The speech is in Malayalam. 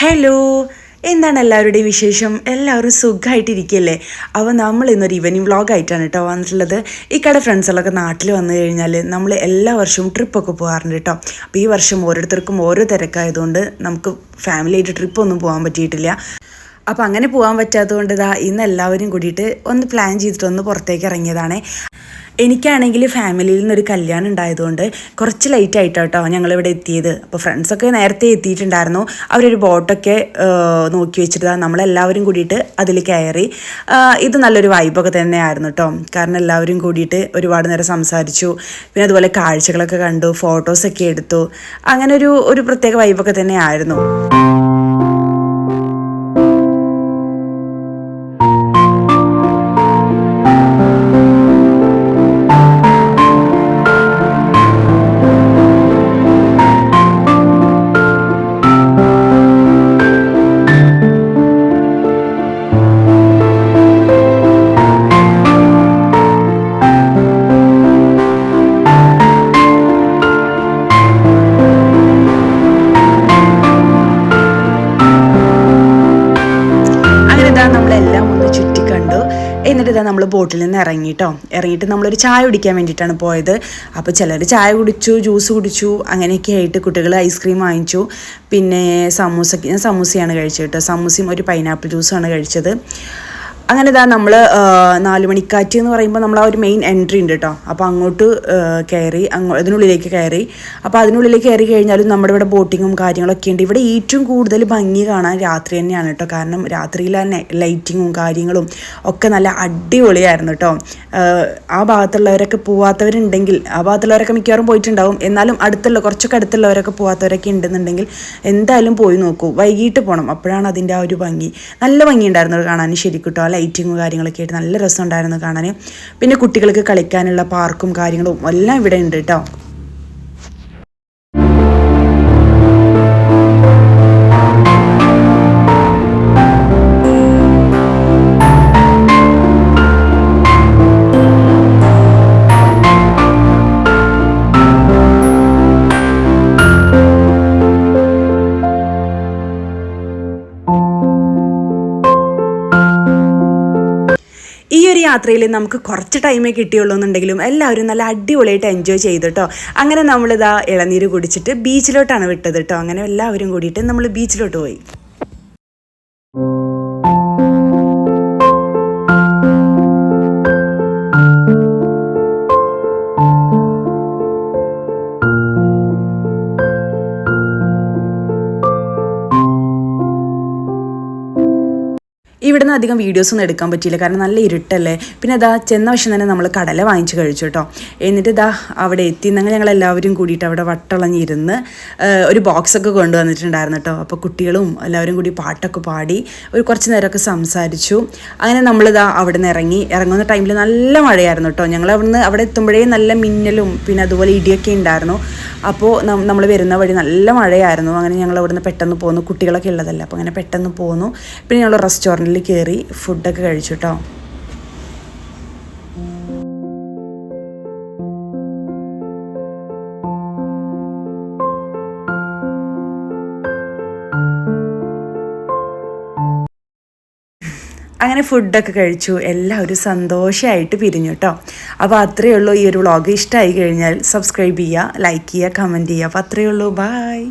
ഹലോ എന്താണ് എല്ലാവരുടെയും വിശേഷം? എല്ലാവരും സുഖമായിട്ടിരിക്കുകയല്ലേ അപ്പോൾ നമ്മൾ ഇന്നൊരു ഈവനിങ് വ്ളോഗായിട്ടാണ് കേട്ടോ വന്നിട്ടുള്ളത്. ഈ കട ഫ്രണ്ട്സുകളൊക്കെ നാട്ടിൽ വന്നു കഴിഞ്ഞാൽ നമ്മൾ എല്ലാ വർഷവും ട്രിപ്പൊക്കെ പോകാറുണ്ട് കേട്ടോ. അപ്പോൾ ഈ വർഷം ഓരോരുത്തർക്കും ഓരോ തിരക്കായതുകൊണ്ട് നമുക്ക് ഫാമിലിയായിട്ട് ട്രിപ്പൊന്നും പോകാൻ പറ്റിയിട്ടില്ല. അപ്പോൾ അങ്ങനെ പോകാൻ പറ്റാത്തതുകൊണ്ട് ഇതാ ഇന്ന് എല്ലാവരും കൂടിയിട്ട് ഒന്ന് പ്ലാൻ ചെയ്തിട്ടൊന്ന് പുറത്തേക്ക് ഇറങ്ങിയതാണ്. എനിക്കാണെങ്കിൽ ഫാമിലിയിൽ നിന്നൊരു കല്യാണം ഉണ്ടായതുകൊണ്ട് കുറച്ച് ലേറ്റ് ആയിട്ടോ കേട്ടോ ഞങ്ങളിവിടെ എത്തിയത്. അപ്പോൾ ഫ്രണ്ട്സൊക്കെ നേരത്തെ എത്തിയിട്ടുണ്ടായിരുന്നു. അവരൊരു ബോട്ടൊക്കെ നോക്കി വെച്ചിട്ട് നമ്മളെല്ലാവരും കൂടിയിട്ട് അതിൽ കയറി. ഇത് നല്ലൊരു വൈബൊക്കെ തന്നെയായിരുന്നു കേട്ടോ കാരണം എല്ലാവരും കൂടിയിട്ട് ഒരുപാട് നേരം സംസാരിച്ചു. പിന്നെ അതുപോലെ കാഴ്ചകളൊക്കെ കണ്ടു ഫോട്ടോസൊക്കെ എടുത്തു. അങ്ങനെ ഒരു ഒരു പ്രത്യേക വൈബൊക്കെ തന്നെയായിരുന്നു. ഇതാ നമ്മൾ ബോട്ടിൽ നിന്ന് ഇറങ്ങിയിട്ടോ ഇറങ്ങിയിട്ട് നമ്മളൊരു ചായ കുടിക്കാൻ വേണ്ടിയിട്ടാണ് പോയത്. അപ്പോൾ ചിലർ ചായ കുടിച്ചു ജ്യൂസ് കുടിച്ചു അങ്ങനെയൊക്കെ ആയിട്ട് കുട്ടികൾ ഐസ്ക്രീം വാങ്ങിച്ചു. പിന്നെ സമൂസ ഞാൻ സമൂസയാണ് കഴിച്ചത് കേട്ടോ സമൂസയും ഒരു പൈനാപ്പിൾ ജ്യൂസുമാണ് കഴിച്ചത്. അങ്ങനെ ഇതാ നമ്മൾ നാല് മണിക്കാറ്റ് എന്ന് പറയുമ്പോൾ നമ്മൾ ആ ഒരു മെയിൻ എൻട്രി ഉണ്ട് കേട്ടോ അപ്പോൾ അങ്ങോട്ട് കയറി അങ്ങോ അതിനുള്ളിലേക്ക് കയറി അപ്പോൾ അതിനുള്ളിലേക്ക് കയറി കഴിഞ്ഞാലും നമ്മുടെ ഇവിടെ ബോട്ടിങ്ങും കാര്യങ്ങളൊക്കെ ഉണ്ട്. ഇവിടെ ഏറ്റവും കൂടുതൽ ഭംഗി കാണാൻ രാത്രി തന്നെയാണ് കേട്ടോ കാരണം രാത്രിയിൽ തന്നെ ലൈറ്റിങ്ങും കാര്യങ്ങളും ഒക്കെ നല്ല അടിപൊളിയായിരുന്നു കേട്ടോ ആ ഭാഗത്തുള്ളവരൊക്കെ പോവാത്തവരുണ്ടെങ്കിൽ ആ ഭാഗത്തുള്ളവരൊക്കെ മിക്കവാറും പോയിട്ടുണ്ടാവും. എന്നാലും അടുത്തുള്ള കുറച്ചൊക്കെ അടുത്തുള്ളവരൊക്കെ പോവാത്തവരൊക്കെ ഉണ്ടെന്നുണ്ടെങ്കിൽ എന്തായാലും പോയി നോക്കൂ. വൈകിട്ട് പോകണം അപ്പോഴാണ് അതിന്റെ ആ ഒരു ഭംഗി. നല്ല ഭംഗി ഉണ്ടായിരുന്നു കാണാൻ ശരിക്കും കേട്ടോ ലൈറ്റിങ്ങും കാര്യങ്ങളൊക്കെ ആയിട്ട് നല്ല രസമുണ്ടായിരുന്നു കാണാൻ. പിന്നെ കുട്ടികൾക്ക് കളിക്കാനുള്ള പാർക്കും കാര്യങ്ങളും എല്ലാം ഇവിടെ ഉണ്ട് കേട്ടോ യാത്രയിൽ നമുക്ക് കുറച്ച് ടൈമേ കിട്ടിയുള്ളൂ എന്നുണ്ടെങ്കിലും എല്ലാവരും നല്ല അടിപൊളിയായിട്ട് എൻജോയ് ചെയ്തു കേട്ടോ അങ്ങനെ നമ്മളിതാ ഇളനീര് കുടിച്ചിട്ട് ബീച്ചിലോട്ടാണ് വിട്ടത് കേട്ടോ അങ്ങനെ എല്ലാവരും കൂടിയിട്ട് നമ്മൾ ബീച്ചിലോട്ട് പോയി. ഇവിടുന്ന് അധികം വീഡിയോസൊന്നും എടുക്കാൻ പറ്റിയില്ല. കാരണം നല്ല ഇരുട്ടല്ലേ. പിന്നെ അതാ ചെന്ന വശം തന്നെ നമ്മൾ കടല വാങ്ങിച്ച് കഴിച്ചു കേട്ടോ. എന്നിട്ട് ഇതാ അവിടെ എത്തി. ഞങ്ങൾ എല്ലാവരും കൂടിയിട്ട് അവിടെ വട്ടളഞ്ഞിരുന്ന് ഒരു ബോക്സൊക്കെ കൊണ്ടുവന്നിട്ടുണ്ടായിരുന്നു കേട്ടോ. അപ്പോൾ കുട്ടികളും എല്ലാവരും കൂടി പാട്ടൊക്കെ പാടി ഒരു കുറച്ച് നേരമൊക്കെ സംസാരിച്ചു. അങ്ങനെ നമ്മളിതാ അവിടെ നിന്ന് ഇറങ്ങി. ഇറങ്ങുന്ന ടൈമിൽ നല്ല മഴയായിരുന്നു കേട്ടോ. ഞങ്ങൾ അവിടുന്ന് അവിടെ എത്തുമ്പോഴേ നല്ല മിന്നലും പിന്നെ അതുപോലെ ഇടിയൊക്കെ ഉണ്ടായിരുന്നു. അപ്പോൾ നമ്മൾ വരുന്ന വഴി നല്ല മഴയായിരുന്നു. അങ്ങനെ ഞങ്ങൾ അവിടുന്ന് പെട്ടെന്ന് പോന്നു. കുട്ടികളൊക്കെ ഉള്ളതല്ലേ. അപ്പോൾ അങ്ങനെ പെട്ടെന്ന് പോന്നു. പിന്നെ ഞങ്ങൾ റെസ്റ്റോറന്റിൽ കയറി ഫുഡൊക്കെ കഴിച്ചു കേട്ടോ അങ്ങനെ ഫുഡൊക്കെ കഴിച്ചു. എല്ലാവരും സന്തോഷമായിട്ട് പിരിഞ്ഞു കേട്ടോ അപ്പോൾ അത്രയേ ഉള്ളൂ ഈ ഒരു വ്ളോഗ്. ഇഷ്ടമായി കഴിഞ്ഞാൽ സബ്സ്ക്രൈബ് ചെയ്യുക ലൈക്ക് ചെയ്യുക കമന്റ് ചെയ്യുക. അപ്പോൾ അത്രയേ ഉള്ളൂ. ബായ്